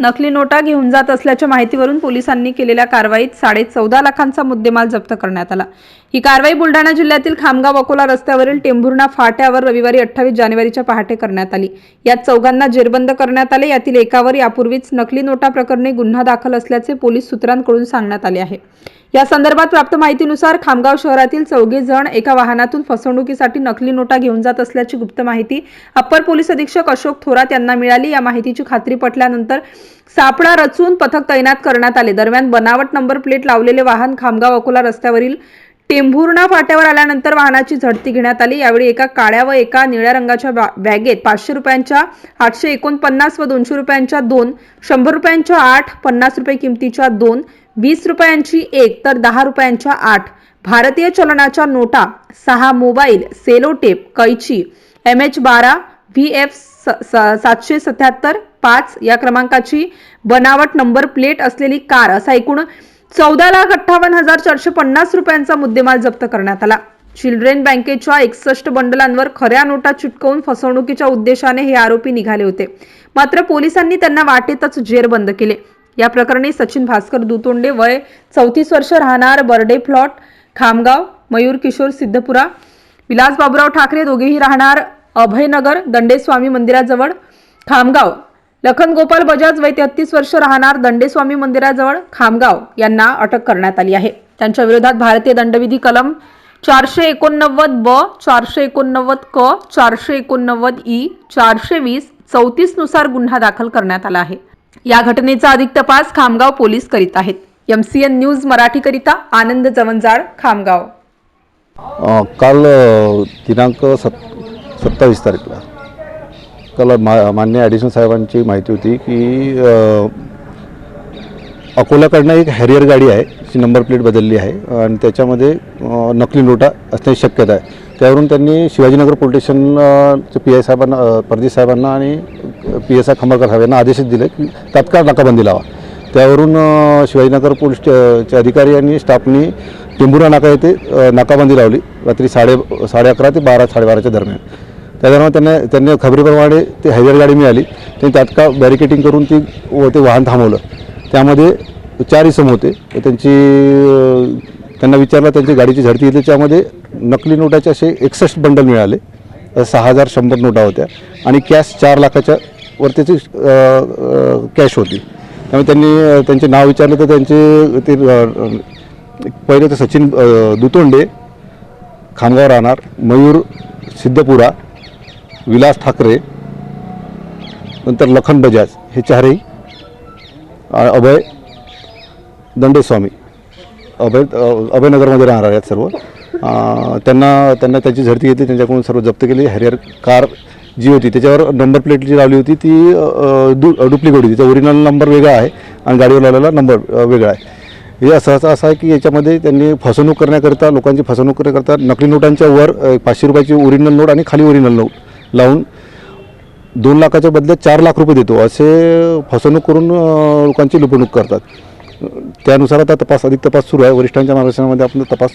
नकली नोटा घेऊन जात असल्याच्या माहितीवरून पोलिसांनी केलेल्या कारवाईत साडे चौदा लाखांचा मुद्देमाल जप्त करण्यात आला. ही कारवाई बुलढाणा जिल्ह्यातील खामगाव अकोला रस्त्यावरील टेंभुर्णा फाट्यावर रविवारी अठ्ठावीस जानेवारीच्या पहाटे करण्यात आली. यात चौघांना जेरबंद करण्यात आले. यातील एकावर यापूर्वीच नकली नोटा प्रकरणी गुन्हा दाखल असल्याचे पोलीस सूत्रांकडून सांगण्यात आले आहे. या संदर्भात प्राप्त माहितीनुसार खामगाव शहरातील चौघे जण एका वाहनातून फसवणुकीसाठी नकली नोटा घेऊन जात असल्याची गुप्त माहिती अप्पर पोलीस अधीक्षक अशोक थोरात यांना मिळाली. या माहितीची खात्री पटल्यानंतर सापळा रचून पथक तैनात करण्यात आले. दरम्यान बनावट नंबर प्लेट लावलेले वाहन खामगाव अकोला रस्त्यावरील टेंभुर्णा फाट्यावर आल्यानंतर वाहनाची झडती घेण्यात आली. यावेळी एका काळ्या व एका निळ्या रंगाच्या बॅगेत पाचशे रुपयांच्या आठशे एकोणपन्नास व दोनशे रुपयांच्या दोन शंभर रुपयांच्या आठ पन्नास रुपये किमतीच्या दोन वीस रुपयांची एक तर दहा रुपयांच्या आठ भारतीय चलनाच्या नोटा सहा मोबाईल सेलो टेप कैची एम एच बारा व्ही एफ सातशे सत्याहत्तर पाच या क्रमांकाची बनावट नंबर प्लेट असलेली कार असा एकूण चौदा लाख अठ्ठावन्न हजार चारशे पन्नास रुपयांचा मुद्देमाल जप्त करण्यात आला. चिल्ड्रेन बँकेच्या एकसष्ट बंडलांवर खऱ्या नोटा चिटकवून फसवणुकीच्या उद्देशाने हे आरोपी निघाले होते. मात्र पोलिसांनी त्यांना वाटेतच जेरबंद केले. या प्रकरणी सचिन भास्कर दुतोंडे वय चौतीस वर्ष राहणार बर्डे प्लॉट खामगाव मयूर किशोर सिद्धपुरा विलास बाबुराव ठाकरे दोघेही राहणार अभयनगर दंडेस्वामी मंदिराजवळ खामगाव. लखन गोपाल बजाज वय तेहतीस वर्ष राहणार दंडेस्वामी मंदिराजवळ खामगाव यांना अटक करण्यात आली आहे. त्यांच्या विरोधात भारतीय दंडविधी कलम चारशे एकोणनव्वद ब चारशे एकोणनव्वद क चारशे एकोणनव्वद ई चारशे वीस चौतीसनुसार गुन्हा दाखल करण्यात आला आहे. या घटनेचा अधिक तपास खामगाव पोलीस करीत आहेत. एमसीएन न्यूज मराठीकरिता आनंद जवंजाळ खामगाव. काल दिनांक सत् सत्तावीस तारखेला. त्याला मा मान्य ॲडिशनल साहेबांची माहिती होती की अकोल्याकडनं एक हॅरियर गाडी आहे जी नंबर प्लेट बदलली आहे आणि त्याच्यामध्ये नकली नोटा असण्याची शक्यता आहे. त्यावरून त्यांनी शिवाजीनगर पोलीस स्टेशनचे पी आय साहेबांना परदेश साहेबांना आणि पी एस आय खंबाळकर साहेब यांना दिले की तात्काळ नाकाबंदी लावा. त्यावरून शिवाजीनगर पोलीस चे अधिकारी आणि स्टाफनी टेंभुरा नाका येथे नाकाबंदी लावली. रात्री साडे साडे अकरा ते बारा साडेबाराच्या दरम्यान. त्याच्यामुळे त्यांना त्यांनी खबरीप्रमाणे ते हॅरियर गाडी मिळाली. त्यांनी तात्काळ बॅरिकेटिंग करून ती व ते वाहन थांबवलं. त्यामध्ये चार इसम होते. त्यांची त्यांना विचारलं त्यांची गाडीची झडती घेतली. त्यामध्ये नकली नोटाचे असे एकसष्ट बंडल मिळाले. सहा हजार शंभर नोटा होत्या. आणि कॅश चार लाखाच्या वर त्याची कॅश होती. त्यामुळे त्यांनी त्यांचे नाव विचारलं तर त्यांचे ते पहिले तर सचिन दुतोंडे खामगाव राहणार मयूर सिद्धपुरा विलास ठाकरे नंतर लखन बजाज हे चारही अभय दंडेस्वामी अभय अभयनगरमध्ये राहणार आहेत सर्व. त्यांना त्यांना त्याची झडती घेतली त्यांच्याकडून सर्व जप्त केली. हॅरियर कार जी होती त्याच्यावर नंबर प्लेट जी लावली होती ती डु डुप्लिकेट होती. त्याचा ओरिजिनल नंबर वेगळा आहे आणि गाडीवर लावलेला नंबर वेगळा आहे. हे असं असं असं आहे की याच्यामध्ये त्यांनी फसवणूक करण्याकरता लोकांची फसवणूक करण्याकरता नकली नोटांच्या वर पाचशे रुपयाची ओरिजिनल नोट आणि खाली ओरिजिनल नोट लावून दोन लाखाच्या बदल्यात चार लाख रुपये देतो. असे फसवणूक करून लोकांची लुपवणूक करतात. त्यानुसार आता तपास अधिक तपास सुरू आहे. वरिष्ठांच्या मार्गदर्शनामध्ये आपण तपास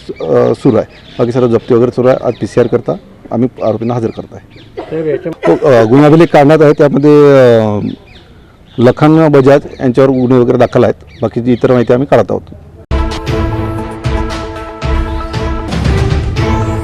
सुरू आहे. बाकी सर्व जप्ती वगैरे सुरू आहे. आज पी सी आर करता आम्ही आरोपींना हजर करत आहे गुन्हा अभिलेख काढण्यात आहे त्यामध्ये लखन बजाज यांच्यावर गुन्हे वगैरे दाखल आहेत. बाकीची इतर माहिती आम्ही काढत आहोत.